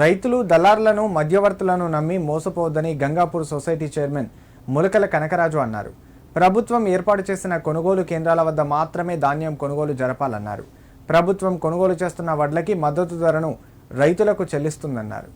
రైతులు దళారులను మధ్యవర్తులను నమ్మి మోసపోవద్దని గంగాపూర్ సొసైటీ చైర్మన్ ములకల కనకరాజు అన్నారు. ప్రభుత్వం ఏర్పాటు చేసిన కొనుగోలు కేంద్రాల వద్ద మాత్రమే ధాన్యం కొనుగోలు జరపాలన్నారు. ప్రభుత్వం కొనుగోలు చేస్తున్న వడ్లకి మద్దతు ధరను రైతులకు చెల్లిస్తుందన్నారు.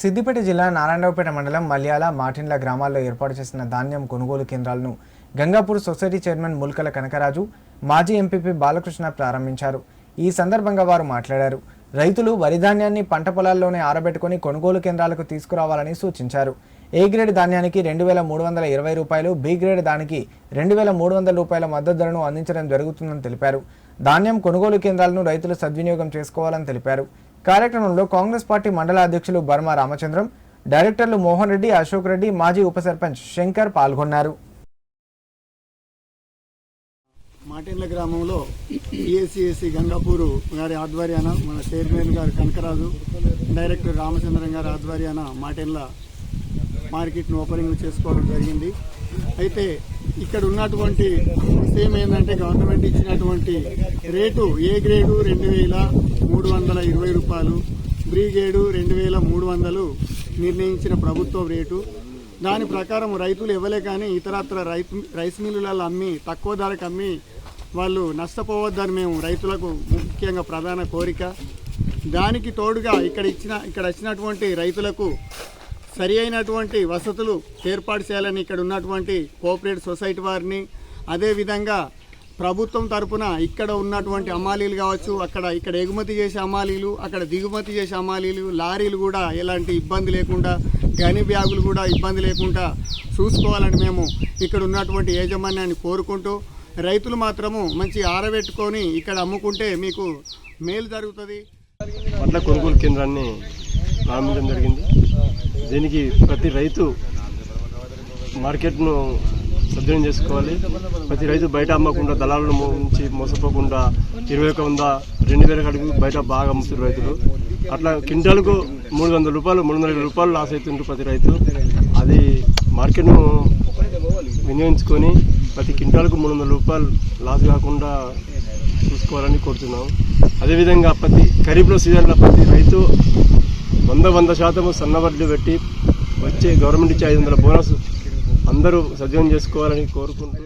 సిద్దిపేట జిల్లా నారాయణరావుపేట మండలం మల్యాల మాటిండ్ల గ్రామాల్లో ఏర్పాటు చేసిన ధాన్యం కొనుగోలు కేంద్రాలను గంగాపూర్ సొసైటీ చైర్మన్ ముల్కల కనకరాజు మాజీ ఎంపీపీ బాలకృష్ణ ప్రారంభించారు. ఈ సందర్భంగా వారు మాట్లాడారు. రైతులు వరి ధాన్యాన్ని పంట పొలాల్లోనే ఆరబెట్టుకుని కొనుగోలు కేంద్రాలకు తీసుకురావాలని సూచించారు. ఏ గ్రేడ్ ధాన్యానికి రెండు వేల మూడు వందల ఇరవై రూపాయలు బి గ్రేడ్ దానికి రెండు వేల మూడు వందల రూపాయల మద్దతు ధరను అందించడం జరుగుతుందని తెలిపారు. ధాన్యం కొనుగోలు కేంద్రాలను రైతులు సద్వినియోగం చేసుకోవాలని తెలిపారు. కార్యక్రమంలో కాంగ్రెస్ పార్టీ మండల అధ్యక్షులు బర్మా రామచంద్రం డైరెక్టర్లు మోహన్ రెడ్డి అశోక్ రెడ్డి మాజీ ఉప సర్పంచ్ శంకర్ పాల్గొన్నారు. మాటెండ్ల గ్రామంలో ఈఎస్సిఎస్సి గంగాపూరు గారి ఆధ్వర్యాన మన చైర్మన్ గారు కనకరాజు డైరెక్టర్ రామచంద్రన్ గారి ఆధ్వర్యాన మాటెండ్ల మార్కెట్ను ఓపెనింగ్ చేసుకోవడం జరిగింది. అయితే ఇక్కడ ఉన్నటువంటి సేమ్ ఏంటంటే గవర్నమెంట్ ఇచ్చినటువంటి రేటు ఏ గ్రేడు రెండు వేల మూడు వందల ఇరవై రూపాయలు బ్రీ గ్రేడు రెండు వేల మూడు వందలు నిర్ణయించిన ప్రభుత్వ రేటు. దాని ప్రకారం రైతులు ఇవ్వలే కానీ ఇతరత్ర రైస్ మిల్లులలో అమ్మి తక్కువ ధరకు అమ్మి వాళ్ళు నష్టపోవద్దని మేము రైతులకు ముఖ్యంగా ప్రధాన కోరిక. దానికి తోడుగా ఇక్కడ ఇచ్చిన ఇక్కడ వచ్చినటువంటి రైతులకు సరి అయినటువంటి వసతులు ఏర్పాటు చేయాలని ఇక్కడ ఉన్నటువంటి కోఆపరేటివ్ సొసైటీ వారిని అదేవిధంగా ప్రభుత్వం తరపున ఇక్కడ ఉన్నటువంటి అమాలీలు కావచ్చు అక్కడ ఇక్కడ ఎగుమతి చేసే అమాలీలు అక్కడ దిగుమతి చేసే అమాలీలు లారీలు కూడా ఎలాంటి ఇబ్బంది లేకుండా గని బ్యాగులు కూడా ఇబ్బంది లేకుండా చూసుకోవాలని మేము ఇక్కడ ఉన్నటువంటి యాజమాన్యాన్ని కోరుకుంటూ రైతులు మాత్రము మంచి ఆరబెట్టుకొని ఇక్కడ అమ్ముకుంటే మీకు మేలు జరుగుతుంది. వడ్ల కొనుగోలు కేంద్రాన్ని ప్రారంభించడం జరిగింది. దీనికి ప్రతి రైతు మార్కెట్ను సద్వినియోగం చేసుకోవాలి. ప్రతి రైతు బయట అమ్మకుండా దళాలను నుంచి మోసపోకుండా ఇరవై ఒక వంద రెండు వేల కడుగు బయట బాగా అమ్ముతున్నారు రైతులు. అట్లా క్వింటాలకు మూడు వందల రూపాయలు మూడు వందల రూపాయలు లాస్ అవుతుంటారు ప్రతి రైతు. అది మార్కెట్ను వినియోగించుకొని ప్రతి క్వింటాలకు మూడు వందల రూపాయలు లాస్ కాకుండా చూసుకోవాలని కోరుతున్నాం. అదేవిధంగా ప్రతి ఖరీఫ్లో సీజన్లో ప్రతి రైతు వంద వంద శాతము సన్న వడ్లు పెట్టి వచ్చే గవర్నమెంట్ ఇచ్చే ఐదు వందల బోనస్ అందరూ సద్వినియోగం చేసుకోవాలని కోరుకుంటూ